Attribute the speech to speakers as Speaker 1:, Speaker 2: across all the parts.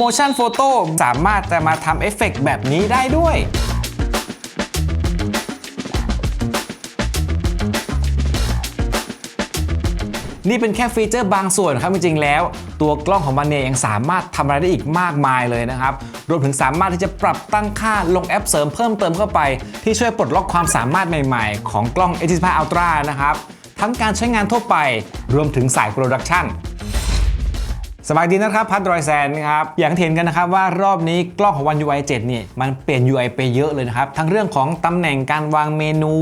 Speaker 1: motion photo สามารถจะมาทำเอฟเฟกต์แบบนี้ได้ด้วยนี่เป็นแค่ฟีเจอร์บางส่วนครับจริงๆแล้ว ตัวกล้องของมันเนี่ยยังสามารถทำอะไรได้อีกมากมายเลยนะครับ รวมถึงสามารถที่จะปรับตั้งค่าลงแอปเสริมเพิ่มเติมเข้าไป ที่ช่วยปลดล็อกความสามารถใหม่ๆ ของกล้อง A75 Ultra นะครับ ทั้งการใช้งานทั่วไป รวมถึงสายโปรดักชัน สบายดีนะครับ พัดรอยแซนนครับอย่างเห็นกันนะครับว่ารอบนี้กล้องของ One UI 7เนี่ยมันเปลี่ยน UI ไปเยอะเลยนะครับ ทั้งเรื่องของตำแหน่งการวางเมนู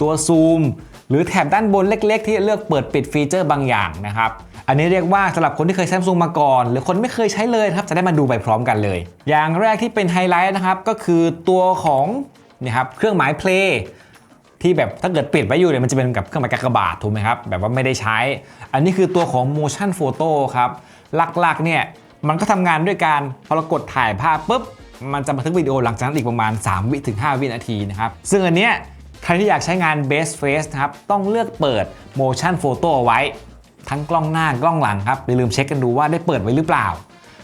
Speaker 1: ตัวซูม หรือแถบด้านบนเล็กๆ ที่เลือกเปิดปิดฟีเจอร์บางอย่างนะครับอันนี้เรียกว่าสำหรับคนที่เคยใช้ Samsung มาก่อน หรือคนไม่เคยใช้เลยครับจะได้มาดูไปพร้อมกันเลย อย่างแรกที่เป็นไฮไลท์นะครับก็คือตัวของเนี่ยครับเครื่องหมาย play ที่แบบถ้าเกิดปิดไว้อยู่เนี่ยมันจะเป็นกับเครื่องหมายกากบาทถูกไหมครับแบบว่าไม่ได้ใช้ อันนี้คือตัวของ motion photo ครับ หลักๆเนี่ยมันก็ทำงานด้วยการพอเรากดถ่ายภาพปุ๊บมันจะบันทึกวิดีโอหลังจากนั้นอีกประมาณ 3 วิถึง 5 วินาทีนะครับ ซึ่งอันเนี้ยใครที่อยากใช้งาน best face นะครับ ต้องเลือกเปิด motion photo เอาไว้ ทั้งกล้องหน้ากล้องหลังครับอย่าลืมเช็คกันดูว่าได้เปิดไว้หรือเปล่า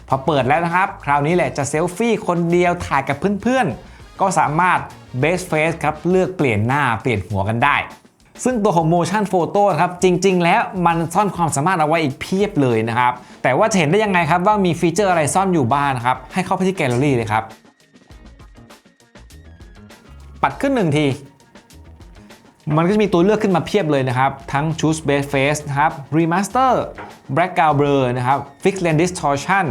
Speaker 1: พอเปิดแล้วนะครับ คราวนี้แหละจะเซลฟี่คนเดียวถ่ายกับเพื่อนๆ ก็สามารถ best face ครับเลือกเปลี่ยนหน้าเปลี่ยนหัวกันได้ ซึ่งตัวของ motion photo ครับจริง ๆ แล้วมันซ่อนความสามารถเอาไว้อีกเพียบเลยนะครับ แต่ว่าจะเห็นได้ยังไงครับว่ามีฟีเจอร์อะไรซ่อนอยู่บ้างนะครับ ให้เข้าไปที่แกลเลอรี่เลยครับ ปัดขึ้นหนึ่งที มันก็จะมีตัวเลือกขึ้นมาเพียบเลยนะครับ ทั้ง choose base face นะครับ remaster background blur นะครับ fix lens distortion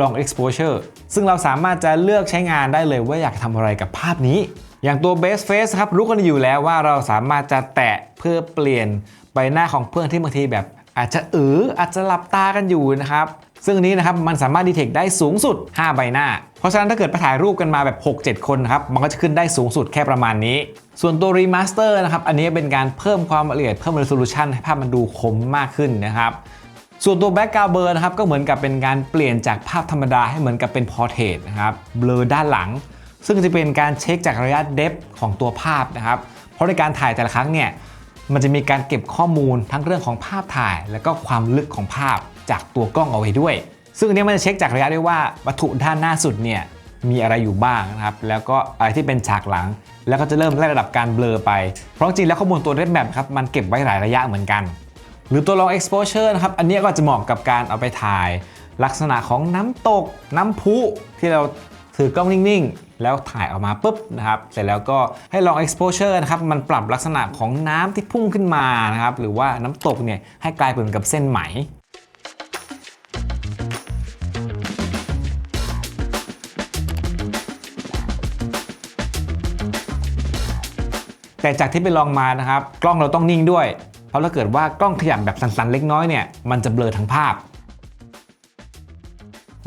Speaker 1: long exposure ซึ่งเราสามารถจะเลือกใช้งานได้เลยว่าอยากทำอะไรกับภาพนี้ อย่างตัว base face ครับรู้กันอยู่แล้วว่าเราสามารถจะแตะเพื่อเปลี่ยนใบหน้าของเพื่อนที่บางทีแบบอาจจะเอออาจจะหลับตากันอยู่นะครับซึ่งนี้นะครับมันสามารถดีเทคได้สูงสุด 5 ใบหน้า เพราะฉะนั้นถ้าเกิดไปถ่ายรูปกันมาแบบ 6-7 คนครับมันก็จะขึ้นได้สูงสุดแค่ประมาณนี้ ส่วนตัวรีมาสเตอร์นะครับอันนี้เป็นการเพิ่มความละเอียดเพิ่ม resolution ให้ภาพมันดูคมมากขึ้นนะครับส่วนตัว background blur นะครับก็เหมือนกับเป็นการเปลี่ยนจากภาพธรรมดาให้เหมือนกับเป็น portrait นะครับ blur ด้านหลัง ซึ่งจะเป็นการเช็คจากระยะ depth ของตัวภาพนะครับ เพราะในการถ่ายแต่ละครั้งเนี่ยมันจะมีการเก็บข้อมูลทั้งเรื่องของภาพถ่าย และก็ความลึกของภาพจากตัวกล้องเอาไว้ด้วย ซึ่งอันนี้มันจะเช็คจากระยะได้ว่าวัตถุด้านหน้าสุดเนี่ยมีอะไรอยู่บ้างนะครับแล้วก็อะไรที่เป็นฉากหลัง แล้วก็จะเริ่มไล่ระดับการเบลอไป เพราะจริงแล้วข้อมูลตัวเรดแมปครับมันเก็บไว้หลายระยะเหมือนกัน หรือตัว long exposure นะครับอันนี้ก็จะเหมาะกับการเอาไปถ่าย ลักษณะของน้ำตกน้ำพุที่เราถือกล้องนิ่งๆ แล้วถ่ายออกมาปุ๊บนะครับ เสร็จแล้วก็ให้ long exposure นะครับ มันปรับลักษณะของน้ำที่พุ่งขึ้นมานะครับ หรือว่าน้ำตกเนี่ยให้กลายเป็นกับเส้นไหมแต่จากที่ไปลองมานะครับ กล้องเราต้องนิ่งด้วย เพราะถ้าเกิดว่ากล้องขยับแบบสั่นๆ เล็กน้อยเนี่ยมันจะเบลอทั้งภาพ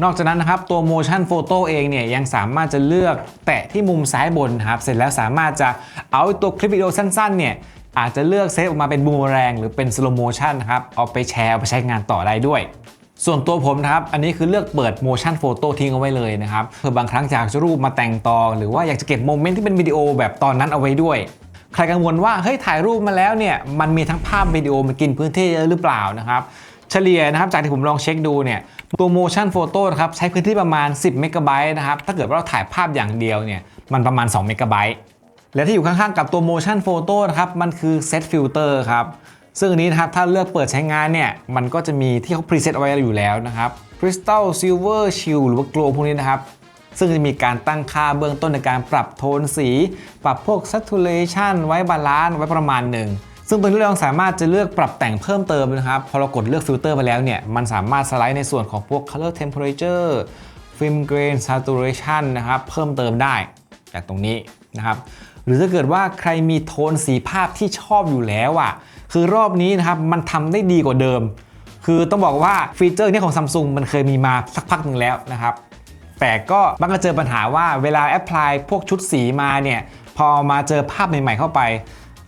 Speaker 1: นอกจากนั้นนะครับตัว motion photo เองเนี่ยยังสามารถจะเลือกแตะที่มุมซ้ายบนครับ เสร็จแล้วสามารถจะเอาตัวคลิปวิดีโอสั้นๆเนี่ยอาจจะเลือกเซฟออกมาเป็นบูมแรง หรือเป็น slow motion นครับเอาไปแชร์เอาไปใช้งานต่อได้ด้วย ส่วนตัวผมนะครับ อันนี้คือเลือกเปิด motion photo ทิ้งเอาไว้เลยนะครับเพื่อบางครั้งอยากจะรูปมาแต่งต่อ หรือว่าอยากจะเก็บโมเมนต์ที่เป็นวิดีโอแบบตอนนั้นเอาไว้ด้วย ใครกังวลว่าเฮ้ยถ่ายรูปมาแล้วเนี่ยมันมีทั้งภาพวิดีโอมันกินพื้นที่เยอะหรือเปล่านะครับ เฉลี่ยนะครับจากที่ผมลองเช็คดูเนี่ยตัว motion photo นะครับใช้พื้นที่ประมาณ 10 เมกะไบต์นะครับถ้าเกิดว่าเราถ่ายภาพอย่างเดียวเนี่ยมันประมาณ 2 เมกะไบต์และที่อยู่ข้างๆกับตัว motion photo นะครับมันคือ set filter ครับซึ่งอันนี้นะครับถ้าเลือกเปิดใช้งานเนี่ยมันก็จะมีที่เขา preset เอาไว้อยู่แล้วนะครับ crystal silver shield หรือว่า glow พวกนี้นะครับซึ่งจะมีการตั้งค่าเบื้องต้นในการปรับโทนสี ปรับพวก saturation ไว้บาลานซ์ไว้ประมาณหนึ่ง ซึ่งตัวนี้เราสามารถจะเลือกปรับแต่งเพิ่มเติมนะครับ พอเรากดเลือกฟิลเตอร์ไปแล้วเนี่ย มันสามารถสไลด์ในส่วนของพวก color temperature film grain saturation นะครับ เพิ่มเติมได้จากตรงนี้นะครับ หรือถ้าเกิดว่าใครมีโทนสีภาพที่ชอบอยู่แล้วอะ คือรอบนี้นะครับ มันทำได้ดีกว่าเดิม คือต้องบอกว่าฟีเจอร์นี้ของ Samsung มันเคยมีมาสักพักหนึ่งแล้วนะครับ แต่ก็มักจะเจอปัญหาว่าเวลาแอพพลายพวกชุดสีมาเนี่ย พอมาเจอภาพใหม่ๆเข้าไป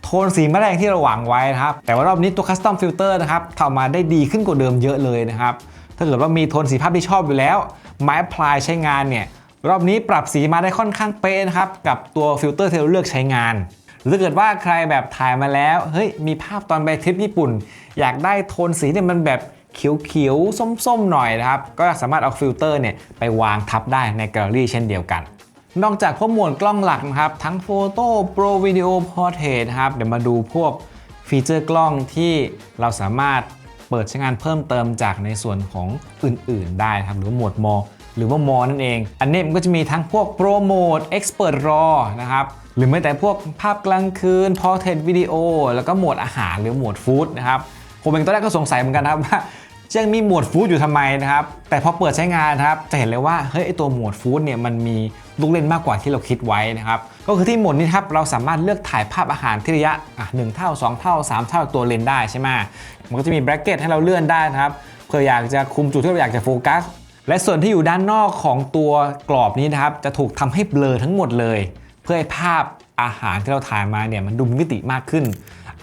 Speaker 1: โทนสีไม่แรงที่เราหวังไว้นะครับ แต่ว่ารอบนี้ตัวคัสตอมฟิลเตอร์นะครับทำมาได้ดีขึ้นกว่าเดิมเยอะเลยนะครับ ถ้าเกิดว่ามีโทนสีภาพที่ชอบอยู่แล้วมาแอพพลายใช้งานเนี่ย รอบนี้ปรับสีมาได้ค่อนข้างเป๊ะนะครับ กับตัวฟิลเตอร์ที่เราเลือกใช้งาน หรือถ้าเกิดว่าใครแบบถ่ายมาแล้ว เฮ้ย มีภาพตอนไปทริปญี่ปุ่น อยากได้โทนสีเนี่ยมันแบบเขียวๆ ส้มๆ หน่อยนะครับ ก็สามารถเอาฟิลเตอร์เนี่ยไปวางทับได้ในแกลเลอรี่เช่นเดียวกัน นอกจากพวกหมวดกล้องหลักนะครับ ทั้งโฟโต้โปรวิดีโอพอร์เทรตนะครับ เดี๋ยวมาดูพวกฟีเจอร์กล้องที่เราสามารถเปิดใช้งานเพิ่มเติมจากในส่วนของอื่นๆ ได้นะครับ หรือหมวดมอหรือว่ามอนั่นเอง อันนี้มันก็จะมีทั้งพวกโปรโมท Expert RAW นะครับ หรือแม้แต่พวกภาพกลางคืน Portrait Video แล้วก็หมวดอาหารหรือหมวดฟู้ดนะครับผมเองตอนแรกก็สงสัยเหมือนกันครับว่า จะมีหมวดฟู้ดอยู่ทำไมนะครับ แต่พอเปิดใช้งานนะครับ จะเห็นเลยว่าเฮ้ยไอตัวหมวดฟู้ดเนี่ยมันมีลูกเล่นมากกว่าที่เราคิดไว้นะครับ ก็คือที่หมวดนี้ครับเราสามารถเลือกถ่ายภาพอาหารที่ระยะอะหนึ่งเท่า 2 เท่า 3 เท่าตัวเลนได้ใช่ไหมมันก็จะมีแบรกเก็ตให้เราเลื่อนได้นะครับเพื่ออยากจะคุมจุดที่เราอยากจะโฟกัสและส่วนที่อยู่ด้านนอกของตัวกรอบนี้นะครับ จะถูกทำให้เบลอทั้งหมดเลย เพื่อให้ภาพอาหารที่เราถ่ายมาเนี่ยมันดูมิติมากขึ้น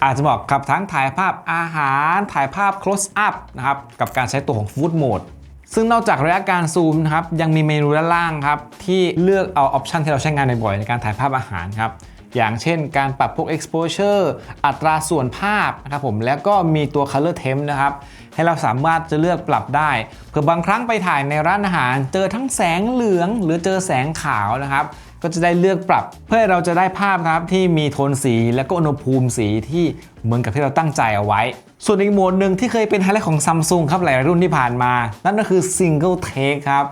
Speaker 1: อาจจะเหมาะกับทั้งถ่ายภาพอาหาร ถ่ายภาพ close up นะครับ กับการใช้ตัวของ food mode ซึ่งนอกจากระยะการซูมนะครับ ยังมีเมนูด้านล่างครับ ที่เลือกเอาออปชันที่เราใช้งานบ่อยๆในการถ่ายภาพอาหารครับ อย่างเช่นการปรับพวก exposure อัตราส่วนภาพนะครับผม แล้วก็มีตัว color temp นะครับ ให้เราสามารถจะเลือกปรับได้เผื่อบางครั้งไปถ่ายในร้านอาหาร เจอทั้งแสงเหลือง หรือเจอแสงขาวนะครับ ก็จะได้เลือกปรับ เพื่อเราจะได้ภาพครับที่มีโทนสีและก็อุณหภูมิสีที่เหมือนกับที่เราตั้งใจเอาไว้ ส่วนอีกโหมดหนึ่งที่เคยเป็นไฮไลท์ของซัมซุงครับหลายรุ่นที่ผ่านมา นั่นก็คือ Single Take ครับ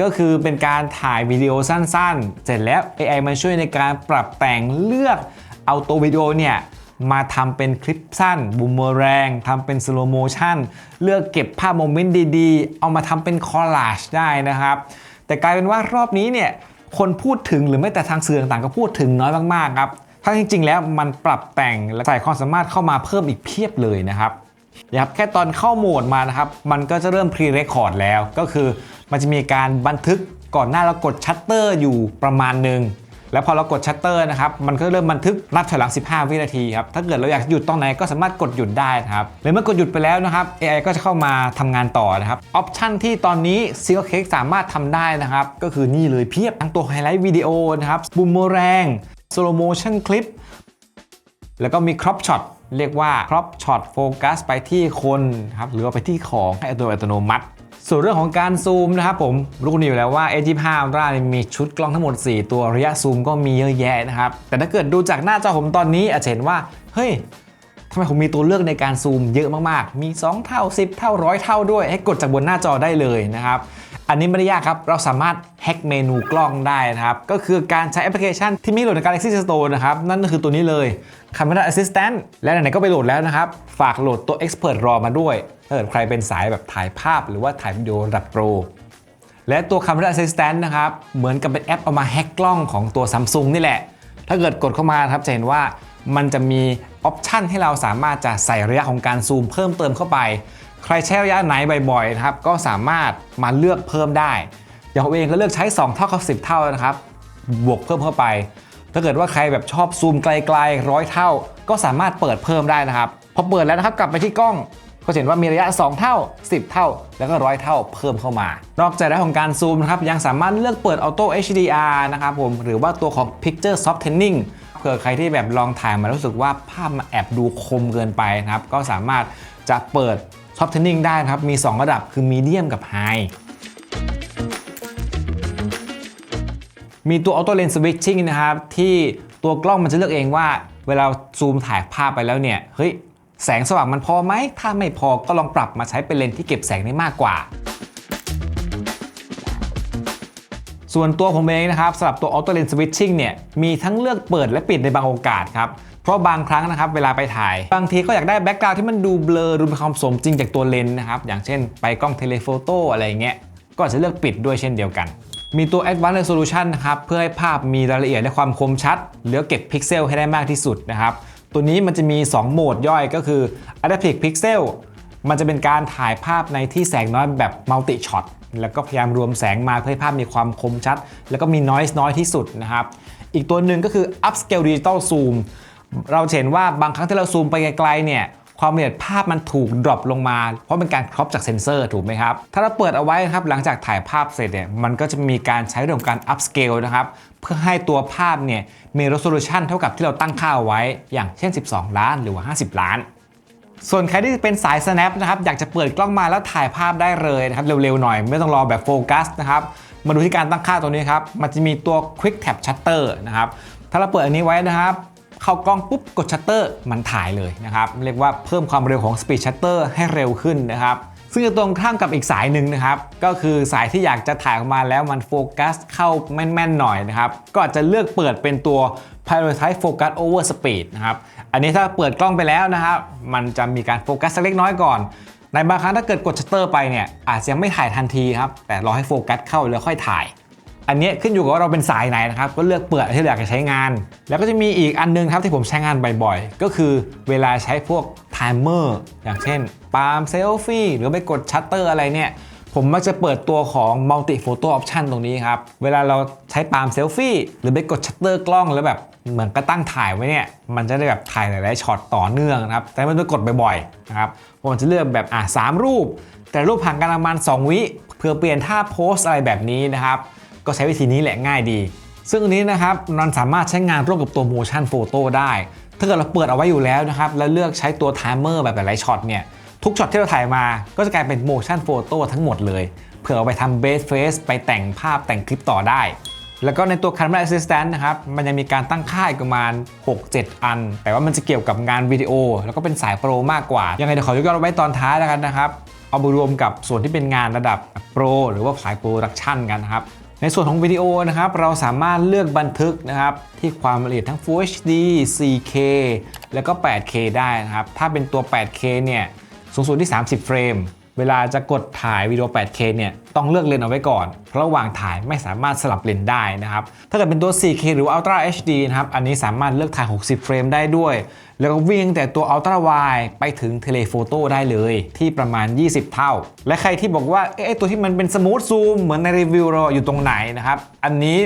Speaker 1: ก็คือเป็นการถ่ายวิดีโอสั้นๆ เสร็จแล้ว AI มาช่วยในการปรับแต่งเลือกเอาตัววิดีโอเนี่ยมาทำเป็นคลิปสั้นบูมเมอแรงทำเป็นสโลโมชันเลือกเก็บภาพโมเมนต์ดีๆ เอามาทำเป็นคอลลาจได้นะครับ แต่กลายเป็นว่ารอบนี้เนี่ย คนพูดถึงหรือไม่แต่ทางสื่อต่างๆก็พูดถึงน้อยมากๆครับถ้าจริง ๆ แล้วมันปรับแต่งและใส่ความสามารถเข้ามาเพิ่มอีกเพียบเลยนะครับนะครับแค่ตอนเข้าโหมดมานะครับ มันก็จะเริ่มพรีเรคคอร์ดแล้ว ก็คือมันจะมีการบันทึกก่อนหน้าแล้วกดชัตเตอร์อยู่ประมาณหนึ่ง แล้วพอเรากดชัตเตอร์นะครับ มันก็เริ่มบันทึกนับถอยหลัง 15 วินาทีครับ ถ้าเกิดเราอยากหยุดตรงไหนก็สามารถกดหยุดได้นะครับหรือเมื่อกดหยุดไปแล้วนะครับ AI ก็จะเข้ามาทำงานต่อนะครับ ออปชันที่ตอนนี้ s i l Cake สามารถทำได้นะครับ ก็คือนี่เลยเพียบทั้งตัวไฮไลท์วิดีโอนะครับบูมเมอแรงสโลโมชั่นคลิปแล้วก็มี crop shot เรียกว่า crop shot โฟกัสไปที่คนครับหรือว่าไปที่ของให้โดยอัตโนมัติ ส่วนเรื่องของการซูมนะครับผมรู้กันอยู่แล้วว่า A25 Ultra เนี่ยมีชุดกล้องทั้งหมด 4 ตัวระยะซูมก็มีเยอะแยะนะครับ แต่ถ้าเกิดดูจากหน้าจอผมตอนนี้อาจจะเห็นว่า เฮ้ยทำไมผมมีตัวเลือกในการซูมเยอะมากๆ มี 2 เท่า 10 เท่าร้อยเท่าด้วย ให้กดจากบนหน้าจอได้เลยนะครับ อันนี้ไม่ได้ยากครับ เราสามารถแฮ็กเมนูกล้องได้นะครับ ก็คือการใช้แอปพลิเคชันที่มีโหลดใน Galaxy Store นะครับ นั่นก็คือตัวนี้เลย Camera Assistant และไหนๆก็ไปโหลดแล้วนะครับ ฝากโหลดตัว Expert RAW มาด้วยถ้าเกิดใครเป็นสายแบบถ่ายภาพหรือว่าถ่ายวิดีโอระดับโปร และตัว Camera Assistant นะครับ เหมือนกับเป็นแอปเอามาแฮ็กกล้องของตัว Samsung นี่แหละ ถ้าเกิดกดเข้ามาครับจะเห็นว่ามันจะมีออปชันให้เราสามารถจะใส่ระยะของการซูมเพิ่มเติมเข้าไป ใครใช้ระยะไหนบ่อยๆนะครับก็สามารถมาเลือกเพิ่มได้ อย่างผมเองก็เลือกใช้ 2 เท่ากับ10 เท่านะครับ บวกเพิ่มเข้าไป ถ้าเกิดว่าใครแบบชอบซูมไกลๆร้อยเท่า ก็สามารถเปิดเพิ่มได้นะครับพอเปิดแล้วนะครับกลับไปที่กล้องก็เห็นว่ามีระยะ 2 เท่า 10 เท่า แล้วก็ร้อยเท่าเพิ่มเข้ามา นอกจากได้ของการซูมนะครับยังสามารถเลือกเปิด Auto HDR นะครับผมหรือว่าตัวของ Picture Softening เผื่อใครที่แบบลองถ่ายมารู้สึกว่าภาพมันแอบดูคมเกินไปนะครับ ก็สามารถจะเปิด Softening ได้ครับ มี 2 ระดับคือ Medium กับ High มีตัว Auto Lens Switching นะครับ ที่ตัวกล้องมันจะเลือกเองว่า เวลาซูมถ่ายภาพไปแล้วเนี่ย เฮ้ย แสงสว่างมันพอไหม ถ้าไม่พอก็ลองปรับมาใช้เป็นเลนส์ที่เก็บแสงได้มากกว่า ส่วนตัวผมเองนะครับสำหรับตัว Auto Lens Switching เนี่ย มีทั้งเลือกเปิดและปิดในบางโอกาสครับ ราะบางครั้งนะครับเวลาไปถ่าย บางทีก็อยากได้แบ็กกราวด์ที่มันดูเบลอดูมีความสมจริงจากตัวเลนส์นะครับอย่างเช่น ไปกล้องเทเลโฟโต้อะไรเงี้ยก็จจะเลือกปิดด้วยเช่นเดียวกัน มีตัว Advanced Resolution นะครับเพื่อให้ภาพมีรายละเอียดและความคมชัดเหลือเก็บพิกเซลให้ได้มากที่สุดนะครับตัวนี้มันจะมี 2 โหมดย่อยก็คือ Adaptive Pixel มันจะเป็นการถ่ายภาพในที่แสงน้อยแบบ Multi Shot แล้วก็พยายามรวมแสงมาเพื่อให้ภาพมีความคมชัด แล้วก็มี noise น้อยที่สุดนะครับอีกตัวหนึ่งก็คือ Upscale Digital Zoom เราเห็นว่าบางครั้งที่เราซูมไปไกลๆเนี่ยความละเอียดภาพมันถูกดรอปลงมา เพราะเป็นการครอปจากเซนเซอร์ถูกไหมครับ ถ้าเราเปิดเอาไว้ครับหลังจากถ่ายภาพเสร็จเนี่ยมันก็จะมีการใช้เรื่องของการ upscale นะครับ เพื่อให้ตัวภาพเนี่ยมี resolution เท่ากับที่เราตั้งค่าเอาไว้อย่างเช่น 12 ล้านหรือว่า 50 ล้าน ส่วนใครที่เป็นสาย snap นะครับอยากจะเปิดกล้องมาแล้วถ่ายภาพได้เลยนะครับเร็วๆหน่อย ไม่ต้องรอแบบโฟกัสนะครับมาดูที่การตั้งค่าตัวนี้ครับมันจะมีตัว quick tap shutter นะครับถ้าเราเปิดอันนี้ไว้นะครับ เข้ากล้องปุ๊บกดชัตเตอร์มันถ่ายเลยนะครับเรียกว่าเพิ่มความเร็วของ Speed Shutter ให้เร็วขึ้นนะครับซึ่งจะตรงข้ามกับอีกสายหนึ่งนะครับ ก็คือสายที่อยากจะถ่ายออกมาแล้วมันโฟกัสเข้าแม่นๆหน่อยนะครับ ก็อาจจะเลือกเปิดเป็นตัว Prioritize Focus Over Speed นะครับ อันนี้ถ้าเปิดกล้องไปแล้วนะครับ มันจะมีการโฟกัสสักเล็กน้อยก่อน ในบางครั้งถ้าเกิดกดชัตเตอร์ไปเนี่ยอาจจะยังไม่ถ่ายทันทีครับ แต่รอให้โฟกัสเข้าแล้วค่อยถ่าย อันนี้ขึ้นอยู่กับว่าเราเป็นสายไหนนะครับ ก็เลือกเปิดที่เราอยากจะใช้งาน แล้วก็จะมีอีกอันนึงครับที่ผมใช้งานบ่อยๆ ก็คือเวลาใช้พวกไทม์เมอร์อย่างเช่นปาล์มเซลฟี่หรือไปกดชัตเตอร์อะไรเนี่ยผมมักจะเปิดตัวของ Multi Photo Option ตรงนี้ครับ เวลาเราใช้ปาล์มเซลฟี่หรือไปกดชัตเตอร์กล้องแล้วแบบเหมือนก็ตั้งถ่ายไว้เนี่ย มันจะได้แบบถ่ายหลายๆช็อตต่อเนื่องนะครับ แต่ไม่ต้องกดบ่อยๆนะครับ ผมจะเลือกแบบอะสามรูป แต่รูปห่างกันประมาณ2วิเพื่อเปลี่ยนท่าโพสอะไรแบบนี้นะครับ ก็ใช้วิธีนี้แหละง่ายดี ซึ่งอันนี้นะครับมันสามารถใช้งานร่วมกับตัว motion photo ได้ ถ้าเกิดเราเปิดเอาไว้อยู่แล้วนะครับแล้วเลือกใช้ตัว timer แบบหลายๆช็อตเนี่ยทุกช็อตที่เราถ่ายมาก็จะกลายเป็น motion photo ทั้งหมดเลยเพื่อเอาไปทำ base face ไปแต่งภาพแต่งคลิปต่อได้ แล้วก็ในตัว Camera Assistant นะครับ มันยังมีการตั้งค่าอีกประมาณ 6-7 อัน แต่ว่ามันจะเกี่ยวกับงานวิดีโอ แล้วก็เป็นสายโปรมากกว่า ยังไงเดี๋ยวขอยกย่อไว้ตอนท้ายแล้วกันนะครับ เอามารวมกับส่วนที่เป็นงานระดับโปรหรือว่าสายโปรดักชันกันนะครับ ในส่วนของวิดีโอนะครับเราสามารถเลือกบันทึกนะครับที่ความละเอียดทั้ง Full HD 4K แล้วก็ 8K ได้นะครับ ถ้าเป็นตัว 8K เนี่ยสูงสุดที่ 30 เฟรม เวลาจะกดถ่ายวิดีโอ 8K เนี่ยต้องเลือกเลนส์เอาไว้ก่อน เพราะระหว่างถ่ายไม่สามารถสลับเลนส์ได้นะครับ ถ้าเกิดเป็นตัว 4K หรือ Ultra HD นะครับ อันนี้สามารถเลือกถ่าย 60 เฟรมได้ด้วย แล้วก็วิ่งแต่ตัว Ultra Wide ไปถึงเทเลโฟโต้ได้เลยที่ประมาณ 20 เท่า และใครที่บอกว่าเอ๊ะไอ้ตัวที่มันเป็นสมูทซูมเหมือนในรีวิวเราอยู่ตรงไหนนะครับ อันนี้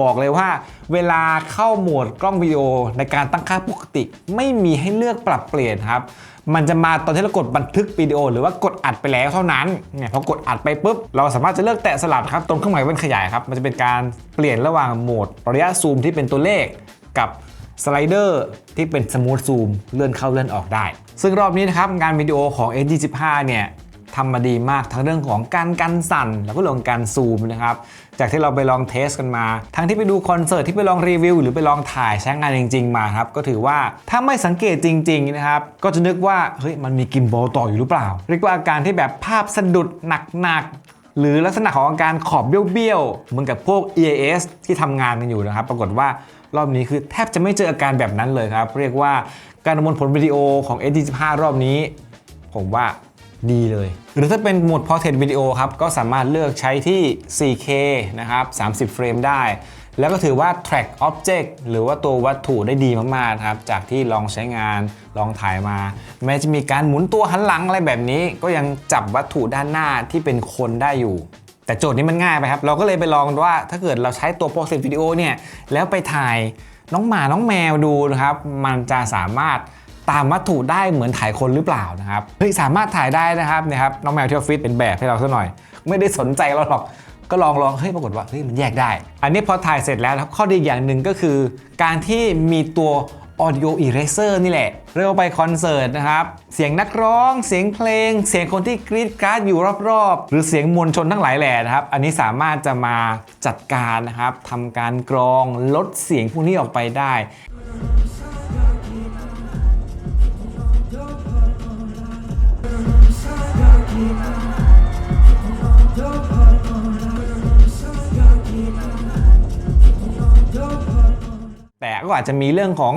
Speaker 1: บอกเลยว่าเวลาเข้าโหมดกล้องวิดีโอในการตั้งค่าปกติ ไม่มีให้เลือกปรับเปลี่ยนครับ มันจะมาตอนที่เรากดบันทึกวิดีโอ หรือว่ากดอัดไปแล้วเท่านั้นเนี่ยพอกดอัดไปปุ๊บ เราสามารถจะเลือกแตะสลับครับตรงเครื่องหมายเว้นขยายครับมันจะเป็นการเปลี่ยนระหว่างโหมดระยะซูมที่เป็นตัวเลขกับ สไลเดอร์ที่เป็นสมูทซูมเลื่อนเข้าเลื่อนออกได้ ซึ่งรอบนี้นะครับงานวิดีโอของ S25 เนี่ยทำมาดีมากทั้งเรื่องของการกันสั่น แล้วก็เรื่องการซูมนะครับ จากที่เราไปลองเทสกันมา ทั้งที่ไปดูคอนเสิร์ตที่ไปลองรีวิว หรือไปลองถ่ายใช้งานจริง ๆ มาครับ ก็ถือว่าถ้าไม่สังเกตจริง ๆ นะครับ ก็จะนึกว่าเฮ้ยมันมีกิมบอลต่ออยู่หรือเปล่า เรียกว่าอาการที่แบบภาพสะดุดหนักๆ หรือลักษณะของอาการขอบเบี้ยวๆเหมือนกับพวก EAS ที่ทำงานกันอยู่นะครับ ปรากฏว่ารอบนี้คือแทบจะไม่เจออาการแบบนั้นเลยครับ เรียกว่าการประมวลผลวิดีโอของ S25 รอบนี้ ผมว่าดีเลย หรือถ้าเป็นโหมด Portrait Video ครับ ก็สามารถเลือกใช้ที่ 4K นะครับ 30 เฟรมได้ แล้วก็ถือว่า track object หรือว่าตัววัตถุได้ดีมากๆครับ จากที่ลองใช้งานลองถ่ายมา แม้จะมีการหมุนตัวหันหลังอะไรแบบนี้ ก็ยังจับวัตถุด้านหน้าที่เป็นคนได้อยู่ แต่โจทย์นี้มันง่ายไปครับ เราก็เลยไปลองว่าถ้าเกิดเราใช้ตัว Portrait Video เนี่ย แล้วไปถ่ายน้องหมาน้องแมวดูนะครับ มันจะสามารถตามวัตถุได้เหมือนถ่ายคนหรือเปล่านะครับเฮ้ยสามารถถ่ายได้นะครับเนะครับน้องแมวที่ออฟฟิศเป็นแบบให้เราซะหน่อย ไม่ได้สนใจเราหรอก ก็ลองลองเฮ้ยปรากฏว่าเฮ้ยมันแยกได้ อันนี้พอถ่ายเสร็จแล้วครับข้อดีอย่างหนึ่งก็คือ การที่มีตัว Audio Eraser นี่แหละ เรียกว่าไปคอนเสิร์ตนะครับ เสียงนักร้อง เสียงเพลง เสียงคนที่กรีดกราร์ดอยู่รอบๆ หรือเสียงมวลชนทั้งหลายแหล่นะครับ อันนี้สามารถจะมาจัดการนะครับทำการกรองลดเสียงพวกนี้ออกไปได้ แต่ก็อาจจะมีเรื่องของ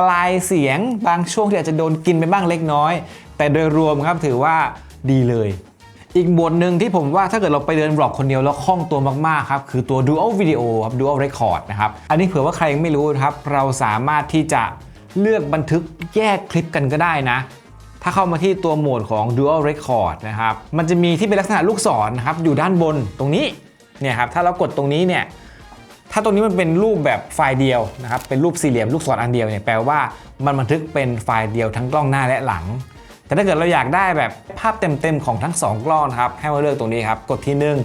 Speaker 1: ปลายเสียงบางช่วงที่อาจจะโดนกินไปบ้างเล็กน้อย แต่โดยรวมครับถือว่าดีเลย อีกบทหนึ่งที่ผมว่าถ้าเกิดเราไปเดินบล็อกคนเดียวแล้วคล่องตัวมากๆครับคือตัว Dual Video ครับ Dual Record นะครับ อันนี้เผื่อว่าใครยังไม่รู้นะครับ เราสามารถที่จะเลือกบันทึกแยกคลิปกันก็ได้นะ ถ้าเข้ามาที่ตัวโหมดของ Dual Record นะครับมันจะมีที่เป็นลักษณะลูกศรนะครับอยู่ด้านบนตรงนี้เนี่ยครับถ้าเรากดตรงนี้เนี่ย ถ้าตรงนี้มันเป็นรูปแบบไฟล์เดียวนะครับ เป็นรูปสี่เหลี่ยมลูกศรอันเดียวเนี่ยแปลว่ามันบันทึกเป็นไฟล์เดียวทั้งกล้องหน้าและหลัง แต่ถ้าเกิดเราอยากได้แบบภาพเต็มๆของทั้ง 2 กล้องครับ ให้มาเลือกตรงนี้ครับ กดที่หนึ่ง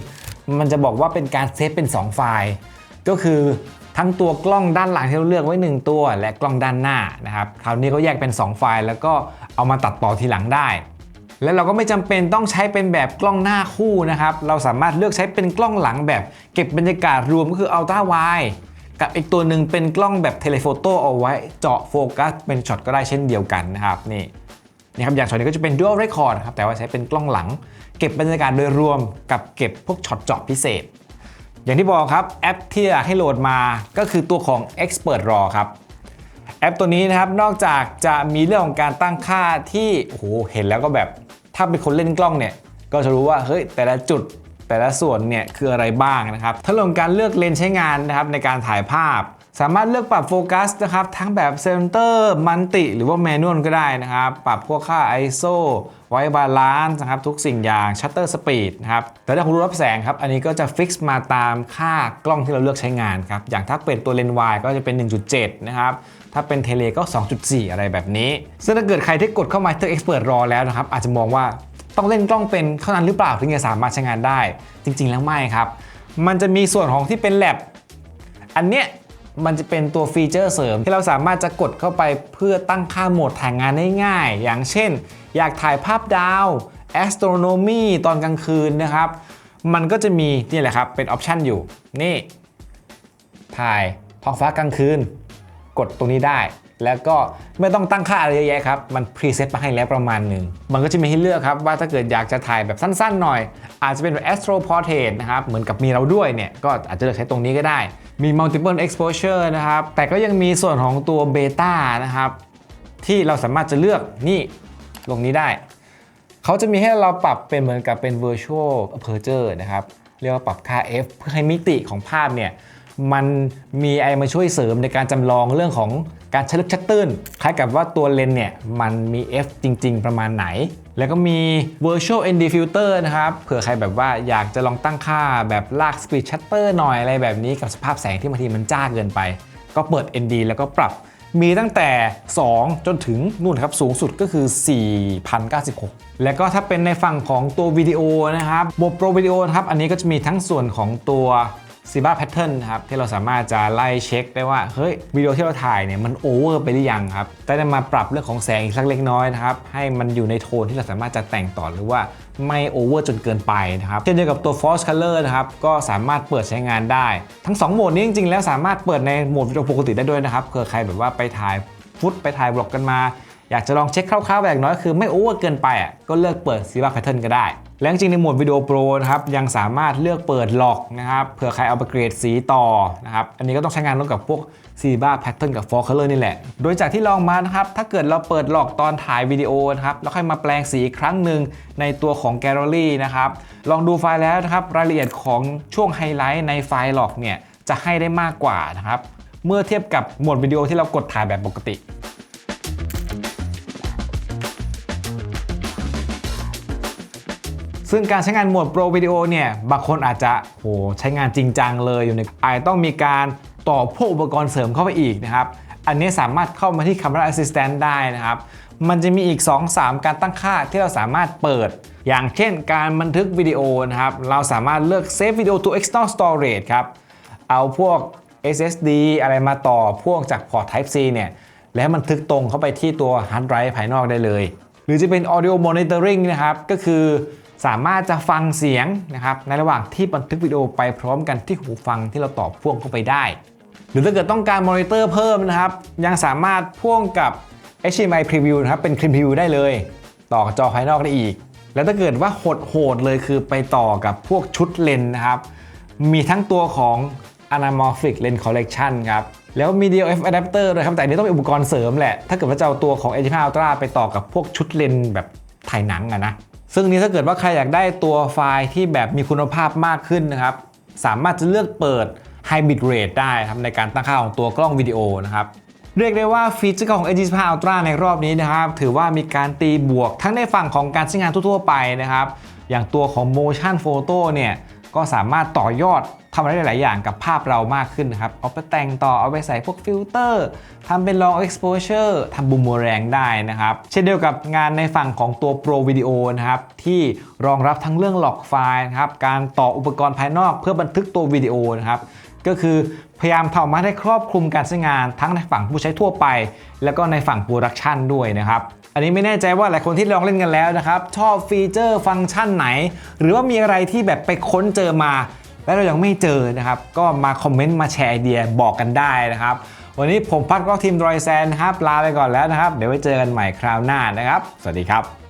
Speaker 1: มันจะบอกว่าเป็นการเซฟเป็น 2 ไฟล์ ก็คือทั้งตัวกล้องด้านหลังที่เราเลือกไว้ 1 ตัว และกล้องด้านหน้านะครับ คราวนี้เขาแยกเป็น 2 ไฟล์ แล้วก็เอามาตัดต่อทีหลังได้ และเราก็ไม่จำเป็นต้องใช้เป็นแบบกล้องหน้าคู่นะครับ เราสามารถเลือกใช้เป็นกล้องหลังแบบ เก็บบรรยากาศรวมก็คือ Ultra Wide กับอีกตัวหนึ่งเป็นกล้องแบบเทเลโฟโต้เอาไว้เจาะโฟกัสเป็นช็อตก็ได้เช่นเดียวกันนะครับนี่นี่ครับอย่างช็อตนี้ก็จะเป็น dual record นะครับแต่ว่าใช้เป็นกล้องหลัง เก็บบรรยากาศโดยรวมกับเก็บพวกช็อตเจาะพิเศษ อย่างที่บอกครับแอปที่อยากให้โหลดมาก็คือตัวของ Expert Raw ครับแอปตัวนี้นะครับนอกจากจะมีเรื่องของการตั้งค่าที่โอ้โหเห็นแล้วก็แบบ ถ้าเป็นคนเล่นกล้องเนี่ยก็จะรู้ว่าเฮ้ยแต่ละจุดแต่ละส่วนเนี่ยคืออะไรบ้างนะครับถ้าเรื่องการเลือกเลนส์ใช้งานนะครับในการถ่ายภาพ สามารถเลือกปรับโฟกัสนะครับทั้งแบบเซนเตอร์มันติหรือว่าแมนนวลก็ได้นะครับ ปรับพวกค่า ISO ไว้บาลานซ์นะครับทุกสิ่งอย่างชัตเตอร์สปีดนะครับแต่ถ้าคุณรู้รับแสงครับ อันนี้ก็จะฟิกซ์มาตามค่ากล้องที่เราเลือกใช้งานครับ อย่างถ้าเป็นตัวเลนส์วายก็จะเป็น 1.7 นะครับ ถ้าเป็นเทเลก็ 2.4 อะไรแบบนี้ ซึ่งถ้าเกิดใครที่กดเข้ามาที่ Expert รอแล้วนะครับ อาจจะมองว่าต้องเล่นกล้องเป็นเท่านั้นหรือเปล่าถึงจะสามารถใช้งานได้ จริง ๆ แล้วไม่ครับ มันจะมีส่วนของที่เป็นแ a บอันเนี้ยมันจะเป็นตัวฟีเจอร์เสริม ที่เราสามารถจะกดเข้าไปเพื่อตั้งค่าโหมดถ่ายงานได้ง่าย อย่างเช่น อยากถ่ายภาพดาว astronomy ตอนกลางคืนนะครับ มันก็จะมีนี่แหละครับเป็นออปชันอยู่ นี่ ถ่ายท้องฟ้ากลางคืน กดตรงนี้ได้ แล้วก็ไม่ต้องตั้งค่าอะไรเยอะแยะครับ มันพรีเซตมาให้แล้วประมาณหนึ่ง มันก็จะมีให้เลือกครับว่าถ้าเกิดอยากจะถ่ายแบบสั้นๆหน่อย อาจจะเป็นแบบ astro portrait นะครับ เหมือนกับมีเราด้วยเนี่ย ก็อาจจะเลือกใช้ตรงนี้ก็ได้ มี multiple exposure นะครับ แต่ก็ยังมีส่วนของตัว beta นะครับ ที่เราสามารถจะเลือกนี่ลงนี้ได้ เขาจะมีให้เราปรับเป็นเหมือนกับเป็น virtual aperture นะครับ เรียกว่าปรับค่า f เพื่อให้มิติของภาพเนี่ย มันมีไอมาช่วยเสริมในการจำลองเรื่องของการชัลึกชัดตื้นคล้ายกับว่าตัวเลนส์เนี่ยมันมี f จริง ๆ ประมาณไหน แล้วก็มี virtual ND filter นะครับเผื่อใครแบบว่าอยากจะลองตั้งค่าแบบลาก speed shutter หน่อยอะไรแบบนี้กับสภาพแสงที่บางทีมันจ้าเกินไป ก็เปิด ND แล้วก็ปรับมีตั้งแต่ 2 จนถึงนู่นครับสูงสุดก็คือ 4,096 แล้วก็ถ้าเป็นในฝั่งของตัววิดีโอนะครับโหมดโปรวิดีโอครับ อันนี้ก็จะมีทั้งส่วนของตัว s i b a Pattern นครับที่เราสามารถจะไล่เช็คได้ว่า เฮ้ยวิดีโอที่เราถ่ายเนี่ยมันโอเวอร์ไปหรือยังครับแต่จะมาปรับเรื่องของแสงอีกสักเล็กน้อยนะครับ ให้มันอยู่ในโทนที่เราสามารถจะแต่งต่อหรือว่าไม่โอเวอร์จนเกินไปนะครับเช่นเดียวกับตัว Force Color นะครับ ก็สามารถเปิดใช้งานได้ ทั้ง 2 โหมดนี้จริงๆ แล้วสามารถเปิดในโหมดวิดีโอปกติได้ด้วยนะครับเผื่อใครแบบว่าไปถ่ายฟุตไปถ่ายบล็อกกันมา อยากจะลองเช็คคร่าวๆแบบน้อยคือไม่โอเวอร์เกินไปอะก็เลือกเปิด s i b a Pattern ก็ได้ และจริงในโหมดวิดีโอโปรนะครับยังสามารถเลือกเปิดล็อกนะครับเผื่อใครเอาไปเกรดสีต่อนะครับอันนี้ก็ต้องใช้งานร่วมกับพวก s i b a Pattern กับ For Color นี่แหละ โดยจากที่ลองมานะครับถ้าเกิดเราเปิดล็อกตอนถ่ายวิดีโอนะครับแล้วค่อยมาแปลงสีอีกครั้งหนึ่งในตัวของ Gallery นะครับลองดูไฟล์แล้วนะครับรายละเอียดของช่วงไฮไลท์ในไฟล์ล็อกเนี่ยจะให้ได้มากกว่านะครับเมื่อเทียบกับโหมดวิดีโอที่เรากดถ่ายแบบปกติ ซึ่งการใช้งานโหมดโปรวิดีโอเนี่ย บางคนอาจจะโหใช้งานจริงจังเลยอยู่ในอาจจะต้องมีการต่อพวกอุปกรณ์เสริมเข้าไปอีกนะครับ อันนี้สามารถเข้ามาที่ Camera Assistant ได้นะครับ มันจะมีอีก 2-3 การตั้งค่าที่เราสามารถเปิด อย่างเช่นการบันทึกวิดีโอนะครับ เราสามารถเลือก Save Video to External Storage ครับ เอาพวก SSD อะไรมาต่อพวกจากพอร์ต Type C เนี่ย แล้วมันทึกตรงเข้าไปที่ตัวฮาร์ดไดรฟ์ภายนอกได้เลย หรือจะเป็น Audio Monitoring นะครับ ก็คือ สามารถจะฟังเสียงนะครับในระหว่างที่บันทึกวิดีโอไปพร้อมกันที่หูฟังที่เราต่อพ่วงเข้าไปได้ หรือถ้าเกิดต้องการมอนิเตอร์เพิ่มนะครับ ยังสามารถพ่วงกับ HDMI Preview นะครับเป็นคลิป Preview ได้เลย ต่อจอภายนอกได้อีก แล้วถ้าเกิดว่าโหดๆเลยคือไปต่อกับพวกชุดเลนนะครับ มีทั้งตัวของ Anamorphic Lens Collection ครับแล้วมี DLF Adapter ด้วยครับ แต่อันนี้ต้องเป็นอุปกรณ์เสริมแหละ ถ้าเกิดว่าจะเอาตัวของ H5 Ultra ไปต่อกับพวกชุดเลนแบบถ่ายหนังอะนะ ซึ่งนี้ถ้าเกิดว่าใครอยากได้ตัวไฟล์ที่แบบมีคุณภาพมากขึ้นนะครับ สามารถจะเลือกเปิด High Bit Rate ได้ครับในการตั้งค่าของตัวกล้องวิดีโอนะครับเรียกได้ว่าฟีเจอร์ของ A25 Ultra ในรอบนี้นะครับ ถือว่ามีการตีบวกทั้งในฝั่งของการใช้งานทั่วๆไปนะครับ อย่างตัวของ motion photo เนี่ย ก็สามารถต่อยอด ทำอะไรได้หลายอย่างกับภาพเรามากขึ้นนะครับ เอาไปแต่งต่อเอาไปใส่พวกฟิลเตอร์ทำเป็น long exposure ทำบูมแรงได้นะครับ เช่นเดียวกับงานในฝั่งของตัว Pro Video นะครับ ที่รองรับทั้งเรื่องหลอกไฟล์นะครับการต่ออุปกรณ์ภายนอกเพื่อบันทึกตัววิดีโอนะครับก็คือพยายามทำมาให้ครอบคลุมการใช้งานทั้งในฝั่งผู้ใช้ทั่วไป แล้วก็ในฝั่งโปรดักชันด้วยนะครับ อันนี้ไม่แน่ใจว่าหลายคนที่ลองเล่นกันแล้วนะครับ ชอบฟีเจอร์ฟังก์ชันไหน หรือว่ามีอะไรที่แบบไปค้นเจอมา และเรายังไม่เจอนะครับ ก็มาคอมเมนต์มาแชร์ไอเดียบอกกันได้นะครับ วันนี้ผมพัดก็ทีมรอยแซนนะครับลาไปก่อนแล้วนะครับ เดี๋ยวไว้เจอกันใหม่คราวหน้านะครับ สวัสดีครับ